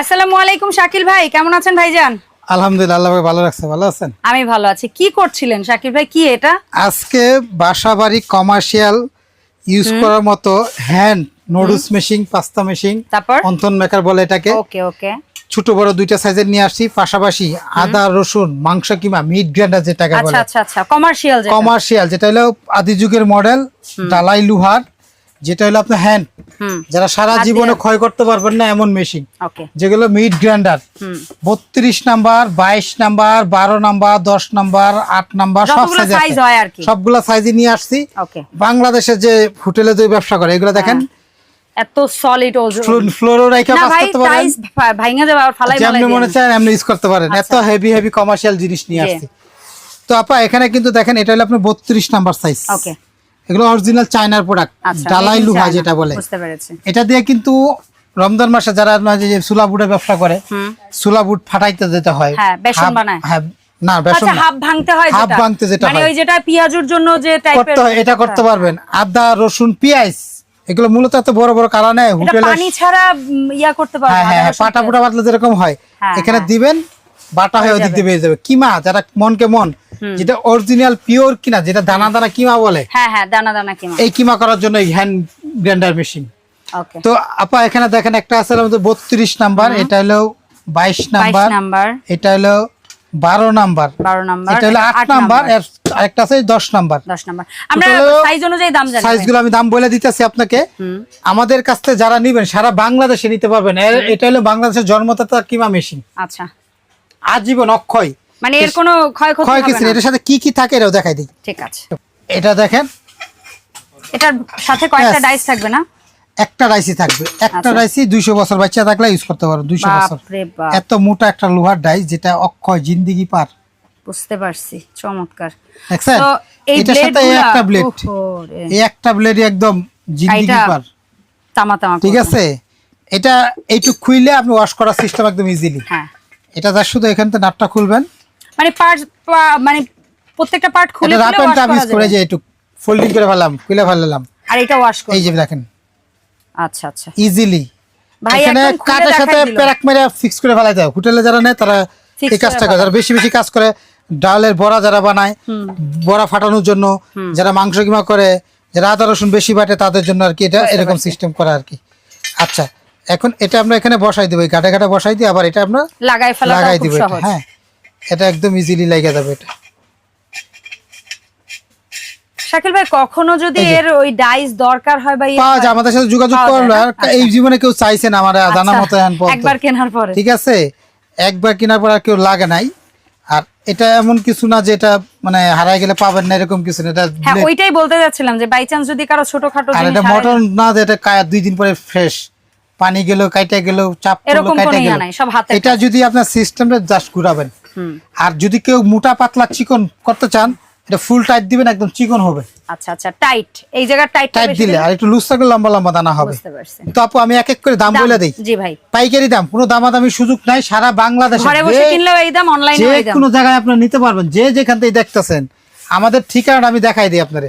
আসসালামু আলাইকুম শাকিল ভাই কেমন আছেন ভাইজান? আলহামদুলিল্লাহ আল্লাহ ভাই ভালো রাখছে ভালো আছেন? আমি ভালো আছি। কি করছিলেন শাকিল ভাই? কি এটা? আজকে কমার্শিয়াল ইউজ করার মতো হ্যান্ড নুডলস পাস্তা মেশিন তারপর? মেকার বলে এটাকে। ওকে ওকে। ছোট বড় দুইটা সাইজের নিয়ে আসছি। পাশাপাশি আদা রসুন মাংস কিমা মিট গ্রাইন্ডার যেটাকে বলে। আচ্ছা আচ্ছা কমার্শিয়াল কমার্শিয়াল যেটা হলো আদি যুগের মডেল ডালাই লুহার যেটা হলো আপনার হ্যান্ড যারা সারা জীবনে ক্ষয় করতে পারবেন না এমন মেশিন যেগুলো মিট গ্রাইন্ডার বত্রিশ নাম্বার বাইশ নাম্বার বারো নাম্বার দশ নাম্বার আট নাম্বার সব সাইজ হয় সবগুলা সাইজে নিয়ে আসছি। বাংলাদেশে যে হোটেলে যে ব্যবসা করে এগুলো দেখেন। এত সলিড ওজন। ফ্লোরো রাইখা না করতে পারেন। ভাঙা যাবে আর ফালাই যেমনি মনে দিয়েন। এমনি ইউজ করতে পারেন। এত আচ্ছা। হেভি হেভি কমার্শিয়াল জিনিস নিয়ে। আসছি। তো আপা এখানে কিন্তু দেখেন এটা হলো আপনার বত্রিশ নাম্বার সাইজ ওকে এগুলো অরিজিনাল চায়নার প্রোডাক্ট ডালাই লুহা যেটা বলে এটা দিয়ে কিন্তু রমজান মাসে যারা আপনার যে সুলা বুটের ব্যবসা করে হুম সুলা বুট ফাটাইতে যেতে হয় হ্যাঁ, বেসন বানায়। হ্যাঁ না বেসন আচ্ছা হাফ ভাঙতে হয় হাফ যেটা ভাঙতে যেটা মানে হয়। ওই যেটা পিয়াজুর জন্য যে টাইপের এটা করতে পারবেন আদা রসুন পেঁয়াজ এগুলো মূলত এত বড় বড় কারণে এটা হোটেলে পানি ছাড়া ইয়া করতে পারব হ্যাঁ হ্যাঁ হ্যাঁ, পাটা। পুটা পাতলা যেরকম হয় হ্যাঁ, এখানে। দিবেন বাটা হয়ে হয়ে ওদিক যাবে। দিয়ে বেরিয়ে যাবে। কিমা যারা মনকে মন যেটা অরিজিনাল পিওর কিনা যেটা দানা দানা কিমা বলে হ্যাঁ হ্যাঁ দানা দানা কিমা। এই কিমা করার জন্য এই হ্যান্ড গ্রাইন্ডার মেশিন তো আপা এখানে দেখেন একটা আছে আমাদের বত্রিশ নাম্বার এটা হলো বাইশ বাইশ নাম্বার নাম্বার। এটা হলো বারো নাম্বার। বারো নাম্বার এটা হলো আট নাম্বার। আর আরেকটা আছে দশ নাম্বার। দশ নাম্বার। আমরা সাইজ অনুযায়ী দাম জানি। সাইজগুলো আমি দাম বলে দিতেছি আপনাকে। আমাদের কাছ থেকে যারা নিবেন সারা বাংলাদেশে নিতে পারবেন। এটা হলো বাংলাদেশের জন্মদাতা কিমা মেশিন আচ্ছা। আজীবন অক্ষয়। মানে এর কোনো ক্ষয়ক্ষতি ক্ষয় কিছু। এটার সাথে কি কি থাকে এটাও দেখাই দিই। ঠিক আছে। এটা দেখেন। এটার সাথে কয়েকটা ডাইস থাকবে না? একটা রাইসি থাকবে। একটা আচ্ছা। রাইসি দুইশো বছর বাচ্চা থাকলে ইউজ করতে পারো দুইশো বছর। এত মোটা একটা লোহার ডাইস যেটা অক্ষয় জিন্দিগি পার। বুঝতে পারছি চমৎকার। দেখছেন? এটার সাথে এই একটা ব্লেড এই একটা ব্লেডই একদম জিন্দিগি পার। তামা তামা ঠিক আছে? এটা এইটুক খুইলে আপনি ওয়াশ করার সিস্টেম একদম ইজিলি হ্যাঁ। এটা যা শুধু এখান থেকে নাটটা খুলবেন। মানে পার্ট মানে প্রত্যেকটা পার্ট খুলে রাপ এন্ড টাপ করা করে যে একটু ফোল্ডিং করে ফেললাম খুলে ফেললাম। আর এটা ওয়াশ করবে। এই যে দেখেন। আচ্ছা আচ্ছা। ইজিলি ভাই এখানে কাঠের সাথে প্যারাক মেরে ফিক্স করে ফেলাইতে হয় হোটেলে যারা নেয় তারা এই কাজটা করে। করে যারা বেশি বেশি কাজ করে ডালের বড়া যারা বানায় বড়া ফাটানোর জন্য যারা মাংস কিমা করে যারা আদা রসুন বেশি বাটে তাদের জন্য আর কি এটা এরকম সিস্টেম করা আর কি। আচ্ছা এখন এটা আমরা এখানে বসাই দেবো গাটে গাটে বসাই দিই আবার এটা আমরা লাগাই ফেলা লাগাই দিব হ্যাঁ। এটা একদম ইজিলি লেগে যাবে এটা। শাকিল ভাই কখনো যদি এর ওই ডাইস দরকার হয় বা ইয়ে পাওয়া যায় আমাদের সাথে যোগাযোগ পাওয়া যায় করলে না? আর এই জীবনে কেউ চাইছে না আমার জানা আচ্ছা, মতো একবার কেনার পরে। ঠিক আছে? একবার কেনার পর আর কেউ লাগে নাই। আর এটা এমন কিছু না যে এটা মানে হারাই গেলে পাবেন না এরকম কিছু না। এটা হ্যাঁ ওইটাই বলতে যাচ্ছিলাম যে বাই চান্স যদি কারও ছোটখাটো আর জিনিস এটা হারায় মটন না যে এটা কায়া দুই দিন পরে ফ্রেশ পানি গেল কাইটা গেল চাপ এরকম কাইটা গেল। সব হাতে এটা যদি আপনার সিস্টেমটা জাস্ট ঘুরাবেন। আর যদি কেউ মোটা পাতলা চিকন করতে চান এটা ফুল টাইট দিবেন একদম চিকন হবে। আচ্ছা আচ্ছা টাইট। এই জায়গা টাইট টাইট দিলে আর একটু লুজ থাকলে লম্বা লম্বা দানা হবে। তো আপু আমি এক এক করে দাম বলে দিই। জি ভাই। পাইকারি দাম কোনো দামাদামি সুযোগ নাই সারা বাংলাদেশে। ঘরে বসে কিনলেও এই দাম অনলাইনে এই দাম। কোনো জায়গায় আপনারা নিতে পারবেন যে যেখান থেকে দেখতেছেন। আমাদের ঠিকানাটা আমি দেখাই দিই আপনারে।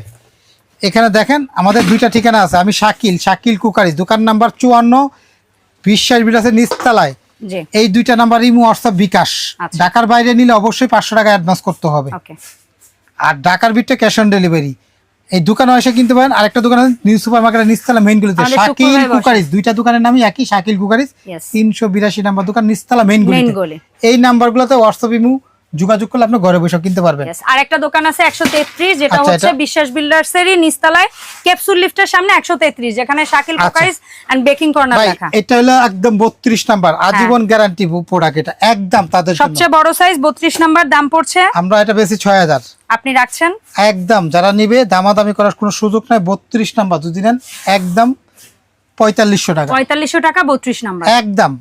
এখানে দেখেন আমাদের দুইটা ঠিকানা আছে। আমি শাকিল শাকিল কুকারি দোকান নাম্বার চুয়ান্ন বিশ্বাস বিলাসের নিচতলায়। জি। এই দুইটা নাম্বার ইমো হোয়াটসঅ্যাপ বিকাশ। আচ্ছা। ঢাকার বাইরে নিলে অবশ্যই পাঁচশো টাকা অ্যাডভান্স করতে হবে। আর ঢাকার ভিতরে ক্যাশ অন ডেলিভারি এই দোকানে এসে কিনতে পারেন। আরেকটা দোকান আছে নিউ সুপার মার্কেটের নিচতলা মেইনগুলিতে আমাদের শাকিল। কুকারিস দুইটা দোকানের নামই একই শাকিল কুকারিস। তিনশো বিরাশি নাম্বার দোকান নিচতলা মেইন গলি। এই নাম্বারগুলোতে হোয়াটসঅ্যাপ ইমু যোগাযোগ করলে আপনি ঘরে বসে কিনতে পারবেন। আর একটা দোকান আছে একশো তেত্রিশ যেটা আচ্ছা, হচ্ছে বিশ্বাস বিল্ডার্স এরই নিচতলায়। ক্যাপসুল লিফটের সামনে একশো তেত্রিশ যেখানে শাকিল আচ্ছা। এন্ড বেকিং কর্নার লেখা। এটা হলো একদম বত্রিশ নাম্বার আজীবন গ্যারান্টি প্রোডাক্ট এটা একদম তাদের জন্য। সবচেয়ে বড় সাইজ বত্রিশ নাম্বার দাম পড়ছে? আমরা এটা বেশি ছয় হাজার। আপনি রাখছেন? একদম যারা নিবে দামাদামি করার কোনো সুযোগ নাই বত্রিশ নাম্বার যদি নেন একদম পঁয়তাল্লিশশো টাকা। পঁয়তাল্লিশশো টাকা বত্রিশ নাম্বার। একদম।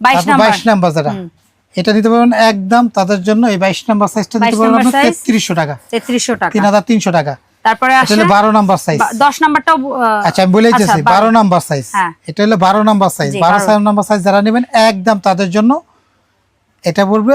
বাইশ তারপর নাম্বার। বাইশ নাম্বার যারা এটা দিতে পারবেন একদম তাদের জন্য এই বাইশ নাম্বার সাইজটা দিতে পারবেন তেত্রিশশো টাকা। তেত্রিশশো টাকা। তিন হাজার তিনশো টাকা। তারপরে আসলে 12 নাম্বার সাইজ 10 নাম্বারটাও আচ্ছা আমি বলেই 12 আচ্ছা, নাম্বার সাইজ হ্যাঁ। এটা হলো 12 নাম্বার সাইজ 12 নাম্বার সাইজ যারা নেবেন একদম তাদের জন্য এটা বলবে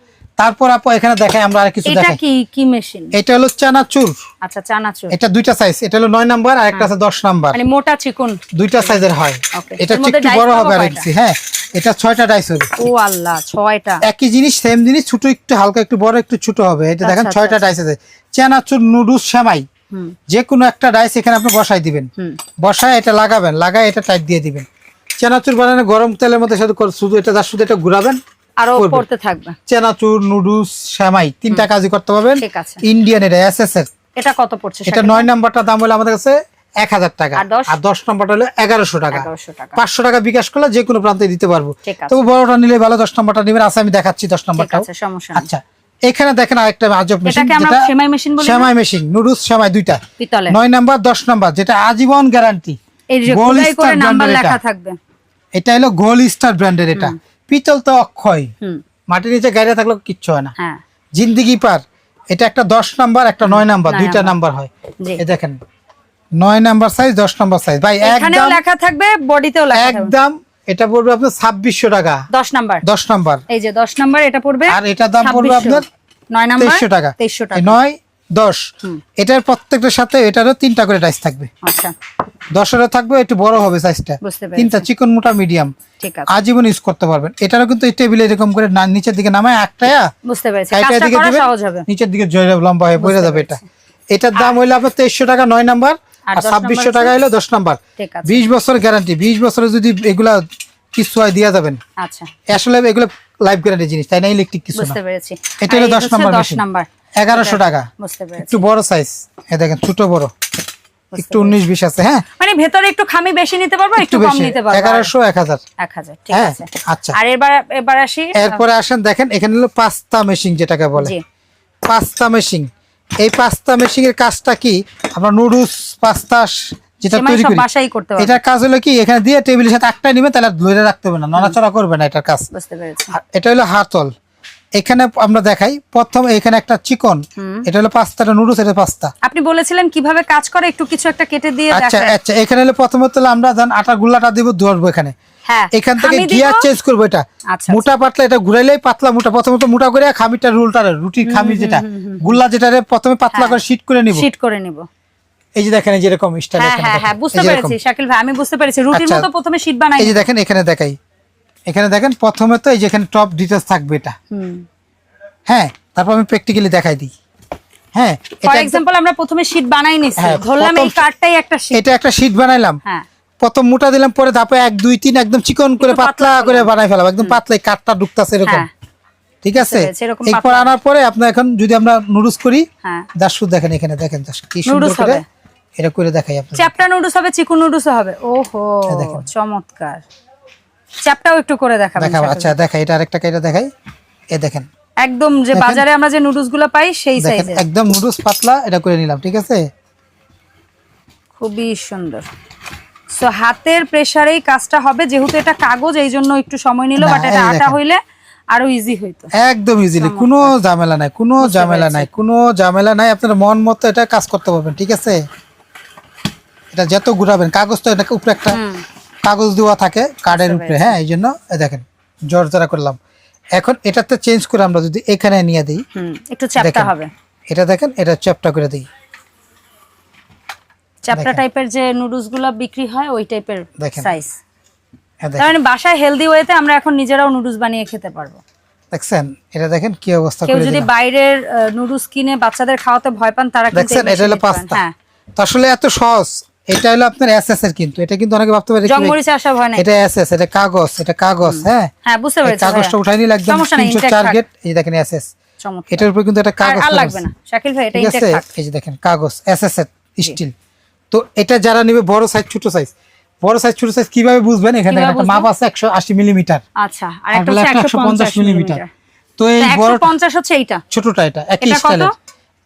তারপর আপু এখানে দেখাই আমরা আর কিছু দেখাই। এটা কি কি মেশিন এটা হলো চানাচুর। আচ্ছা চানাচুর। এটা দুইটা সাইজ এটা হলো নয় নাম্বার আর একটা আছে দশ নাম্বার। মানে মোটা চিকন। দুইটা সাইজের হয়. এটা একটু বড় হবে আর? একটু, হ্যাঁ। এটা ছয়টা ডাইস হবে। ও আল্লাহ ছয়টা। একই জিনিস সেম জিনিস ছোট একটু হালকা একটু বড় একটু ছোট হবে। এটা দেখেন আচ্ছা, ছয়টা আচ্ছা। ডাইস আছে। চানাচুর নুডলস সেমাই। যে কোনো একটা ডাইস এখানে আপনি বসাই দিবেন। বসায় এটা লাগাবেন লাগায় এটা টাইট দিয়ে দিবেন। চানাচুর বানানো গরম তেলের মধ্যে শুধু শুধু এটা শুধু এটা ঘুরাবেন। আরও। পড়তে থাকবে। চানাচুর নুডলস সেমাই তিনটা কাজই করতে পারবেন। ঠিক আছে। ইন্ডিয়ান এটা এস এর এটা কত পড়ছে এটা নয় নাম্বারটা দাম হলো আমাদের কাছে এক হাজার টাকা। আর দশ? হলো এগারোশো টাকা। পাঁচশো টাকা বিকাশ করলে যে কোনো প্রান্তে দিতে পারব। তবু বড়টা নিলে ভালো দশ নাম্বারটা নিবেন। আছে আমি দেখাচ্ছি দশ নেই। আচ্ছা এখানে দেখেন আরেকটা আজব মেশিন যেটা সেমাই মেশিন সেমাই মেশিন নুডলস সেমাই দুইটা। নয় নাম্বার দশ নাম্বার যেটা আজীবন গ্যারান্টি এটা। হলো গোল স্টার ব্র্যান্ডের এটা। পিতল তো অক্ষয়। মাটির নিচে গাড়ি থাকলে কিচ্ছু হয় না। হ্যাঁ। জিন্দিগি পার। এটা একটা দশ নাম্বার একটা নয় নাম্বার দুইটা নাম্বার। হয়। এই দেখেন নয় নাম্বার সাইজ দশ নাম্বার সাইজ ভাই একদম লেখা থাকবে বডিতেও লেখা একদম এটা পড়বে আপনার ছাব্বিশশো টাকা। দশ নাম্বার। দশ নাম্বার। এই যে দশ নাম্বার এটা পড়বে আর এটার দাম পড়বে আপনার নয় নাম্বার তেইশশো টাকা। তেইশশো টাকা। নয় দশ। এটার প্রত্যেকটার সাথে এটারও তিনটা করে ডাইস থাকবে। আচ্ছা। দশেরও থাকবে একটু বড় হবে সাইজটা তিনটা চিকন মোটা মিডিয়াম আজীবন ইউজ করতে পারবেন। এটারও কিন্তু টেবিলে এরকম করে নিচের দিকে নামায় একটা বুঝতে পেরেছি। দিবেন নিচের দিকে লম্বা হয়ে পড়ে যাবে এটা। এটার দাম হইল আপনার তেইশশো টাকা নয় নাম্বার। আর আর 10 ছাব্বিশশো টাকা হলো দশ নাম্বার। বিশ বছর গ্যারান্টি বিশ বছরে যদি এগুলা কিছু হয় দিয়া যাবেন। আচ্ছা। আসলে এগুলো লাইফ গ্যারান্টি জিনিস তাই না? ইলেকট্রিক কিছু না। এটা হলো দশ 10 হচ্ছে নাম্বার মেশিন। এগারোশো টাকা। একটু বড় সাইজ এ দেখেন ছোট বড়। একটু উনিশ বিশ আছে হ্যাঁ? মানে ভেতরে একটু খামি বেশি নিতে পারব একটু কম নিতে পারব। এগারোশো এক হাজার। এক হাজার ঠিক হ্যাঁ আছে। আচ্ছা। আর এবার এবার আসি এরপরে আসেন দেখেন এখানে হলো পাস্তা মেশিন যেটাকে বলে। পাস্তা মেশিন এই পাস্তা মেশিনের কাজটা কি? আমরা নুডলস পাস্তা যেটা তৈরি করি। বাসাই করতে এটার কাজ হলো কি? এখানে দিয়ে টেবিলের সাথে একটা নিবে তাহলে ধরে রাখতে হবে না নড়াচড়া করবে না এটার কাজ। বুঝতে পেরেছি। এটা হলো হাতল। এখানে আমরা দেখাই প্রথম এখানে একটা চিকন এটা হলো পাস্তাটা নুডলস এটা পাস্তা। আপনি বলেছিলেন কীভাবে কাজ করে একটু কিছু একটা কেটে দিয়ে আচ্ছা আচ্ছা এখানে হলো প্রথমত হলো আমরা ধরেন আটা গুল্লাটা দিব ধরবো এখানে। হ্যাঁ এখান থেকে গিয়ার চেঞ্জ করব এটা। আচ্ছা মোটা পাতলা এটা ঘুরাইলেই পাতলা মোটা। প্রথমত মোটা করে খামিটা রুলটা রুটির খামি যেটা গুল্লা যেটা রে প্রথমে পাতলা করে শীট করে নিব। শীট করে নিব। এই যে দেখেন এই যে এরকম স্টাইল হ্যাঁ হ্যাঁ হ্যাঁ বুঝতে। পেরেছি শাকিল ভাই আমি বুঝতে পেরেছি। রুটির আচ্ছা। মতো প্রথমে শীট বানাই এই যে দেখেন এখানে দেখাই। এখানে দেখেন প্রথমে তো এই যে এখানে টপ ডিটেলস থাকবে এটা। হ্যাঁ তারপর আমি প্র্যাকটিক্যালি দেখাই দিই। হ্যাঁ ফর এক্সাম্পল আমরা প্রথমে শীট বানাই নিছি। হ্যাঁ, ধরলাম এই কার্ডটাই একটা শীট এটা একটা শীট বানাইলাম। হ্যাঁ। প্রথম মোটা দিলাম পরে ধাপে এক দুই তিন একদম চিকন করে পাতলা করে। বানাই ফেলাম। একদম পাতলা কাঠটা ঢুকতেছে এরকম। হ্যাঁ। ঠিক আছে? এরপর আনার পরে আপনার এখন যদি আমরা নুডলস করি হ্যাঁ। দাসু দেখেন এখানে দেখেন কি সুন্দর করে হবে। এটা করে দেখাই আপনাদের। চ্যাপটা নুডলস হবে চিকন নুডলস হবে। ওহো এই চমৎকার। চ্যাপটাও একটু করে দেখাবেন দেখাবো আচ্ছা দেখাই এটা আরেকটা এটা দেখাই। এ দেখেন। একদম যে বাজারে আমরা যে নুডলসগুলো পাই সেই সাইজের একদম নুডলস পাতলা এটা করে নিলাম ঠিক আছে? খুবই সুন্দর। সো হাতের প্রেসারেই কাজটা হবে যেহেতু এটা কাগজ এই জন্য একটু সময় নিল বাট এটা আটা হইলে আরও ইজি হইতো। একদম ইজিলি কোনো ঝামেলা নাই কোনো ঝামেলা নাই কোনো ঝামেলা নাই আপনার মন মতো এটা কাজ করতে পারবেন ঠিক আছে? এটা যত ঘুরাবেন কাগজ তো এটা উপরে একটা কাগজ দেওয়া থাকে কার্ডের উপরে হ্যাঁ এই জন্য দেখেন জোর জোড়া করলাম। এখন এটাতে চেঞ্জ করে আমরা যদি এখানে নিয়ে দিই একটু চ্যাপটা হবে। এটা দেখেন এটা চ্যাপটা করে দিই। চ্যাপটা টাইপের যে নুডলসগুলো বিক্রি হয় ওই টাইপের। সাইজ হ্যাঁ তার দেখেন। মানে বাসায় হেলদি ওয়েতে আমরা এখন নিজেরাও নুডলস বানিয়ে খেতে পারব। দেখছেন? এটা দেখেন কি অবস্থা কেউ করে যদি বাইরের নুডলস কিনে বাচ্চাদের খাওয়াতে ভয় পান তারা কিন্তু দেখছেন? এটা হলো। পাস্তা। হ্যাঁ। তো আসলে এত সহজ। এটা হলো আপনার এসএস এর কিন্তু। এটা কিন্তু অনেকে ভাবতে পারে জংমরিচে আসা ভয় নাই। এটা এসএস এটা কাগজ এটা কাগজ হ্যাঁ? হ্যাঁ বুঝতে পেরেছি কাগজটা। উঠাই নিলে একদম সমস্যা নেই, তিনশো intact চার গেট এই দেখেন এসএস এটার উপর কিন্তু একটা কাগজ আর লাগবে না। শাকিল ভাই এটা ইনটেক এই যে দেখেন কাগজ এসএস এর স্টিল তো এটা যারা নেবে বড় সাইজ ছোট সাইজ বড় সাইজ ছোট সাইজ কীভাবে বুঝবেন? এখানে একটা মাপ আছে একশো আশি মিলিমিটার আচ্ছা আর একটা হচ্ছে একশো পঞ্চাশ 150 মিলিমিটার মিলিমিটার তো এই বড় পঞ্চাশ হচ্ছে এইটা? ছোটটা এটা একই স্টাইলের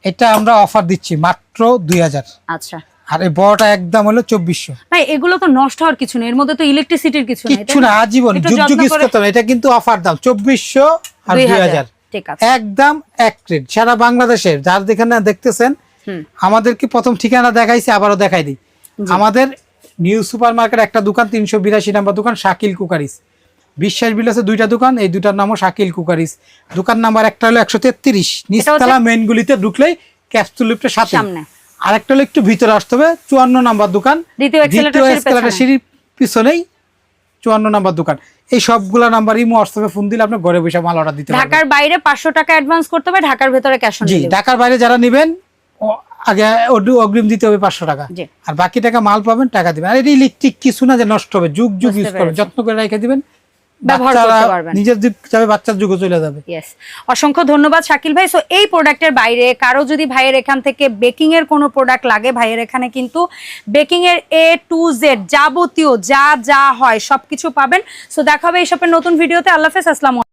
এটা আমরা অফার দিচ্ছি মাত্র দুই হাজার। আচ্ছা। আর এই বড়টা একদম হলো চব্বিশশো। ভাই এগুলো তো নষ্ট হওয়ার কিছু নেই এর মধ্যে তো ইলেকট্রিসিটির কিছু নেই কিচ্ছু না আজীবন যুগ যুগ use করতে হবে। এটা কিন্তু অফার দাম চব্বিশশো আর দুই হাজার একদম এক রেট সারা বাংলাদেশের যার যেখানে দেখতেছেন আমাদেরকে প্রথম ঠিকানা দেখাইছে আবারও দেখাই দিই। আমাদের নিউ সুপার মার্কেট একটা দোকান তিনশো বিরাশি নাম্বার দোকান শাকিল কুকারিস। বিশ্বাস বিলাসে দুইটা দোকান এই দুটার নামও শাকিল কুকারিস। দোকান নাম্বার একটা হলো একশো তেত্রিশ নিচতলা মেন গুলিতে ঢুকলেই ক্যাপসুল লিফটের সাথে। সামনে। আর হলো একটু ভিতরে আসতে হবে চুয়ান্ন নাম্বার দোকান। দ্বিতীয় সিঁড়ির পিছনেই চুয়ান্ন নাম্বার দোকান। এই সবগুলা নাম্বার ইমো হোয়াটসঅ্যাপে ফোন দিলে আপনি ঘরে বসে মাল অর্ডার দিতে পারবেন। ঢাকার বাইরে পাঁচশো টাকা অ্যাডভান্স করতে হবে ঢাকার ভেতরে ক্যাশ অন জি ঢাকার বাইরে যারা নেবেন আগে অগ্রি- অগ্রিম দিতে হবে পাঁচশো টাকা। আর বাকি টাকা মাল পাবেন টাকা দিবেন। আর এটা ইলেকট্রিক কিছু না যে নষ্ট হবে যুগ যুগ ইউজ করবেন যত্ন করে রেখে দিবেন। নিজের যাবে বাচ্চার চলে যাবে। অসংখ্য ধন্যবাদ শাকিল ভাই। সো এই প্রোডাক্টের বাইরে কারও যদি ভাইয়ের এখান থেকে বেকিং এর কোনো প্রোডাক্ট লাগে ভাইয়ের এখানে কিন্তু বেকিং এর এ টু জেড যাবতীয় যা যা হয় সবকিছু পাবেন। সো দেখা হবে এই সবের নতুন ভিডিওতে আল্লাহ হাফেজ আসসালামু